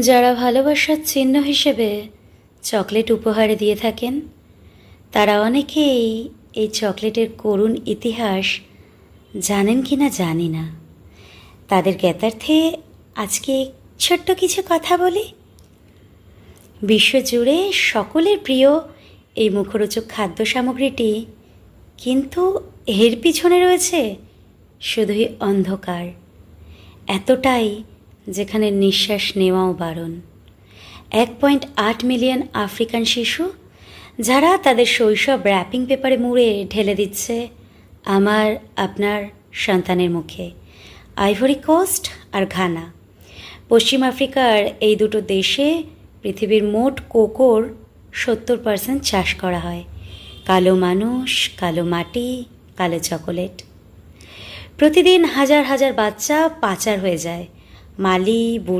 যারা ভালোবাসার চিহ্ন হিসেবে চকলেট উপহারে দিয়ে থাকেন, তারা অনেকেই এই চকলেটের করুণ ইতিহাস জানেন কি না জানি না। তাদের জ্ঞাতার্থে আজকে ছোট্ট কিছু কথা বলি। বিশ্বজুড়ে সকলের প্রিয় এই মুখরোচক খাদ্য সামগ্রীটি কিন্তু এর পিছনে রয়েছে শুধুই অন্ধকার। এতটাই যেখানে নিঃশ্বাস নেওয়াও বারণ। এক পয়েন্ট আট মিলিয়ন আফ্রিকান শিশু, যারা তাদের শৈশব র্যাপিং পেপারে মুড়ে ঢেলে দিচ্ছে আমার, আপনার সন্তানের মুখে। আইভরি কোস্ট আর ঘানা। পশ্চিম আফ্রিকার এই দুটো দেশে পৃথিবীর মোট কোকোর সত্তর পার্সেন্ট চাষ করা হয়। কালো মানুষ, কালো মাটি, কালো চকোলেট। প্রতিদিন হাজার হাজার বাচ্চা পাচার হয়ে যায়। माली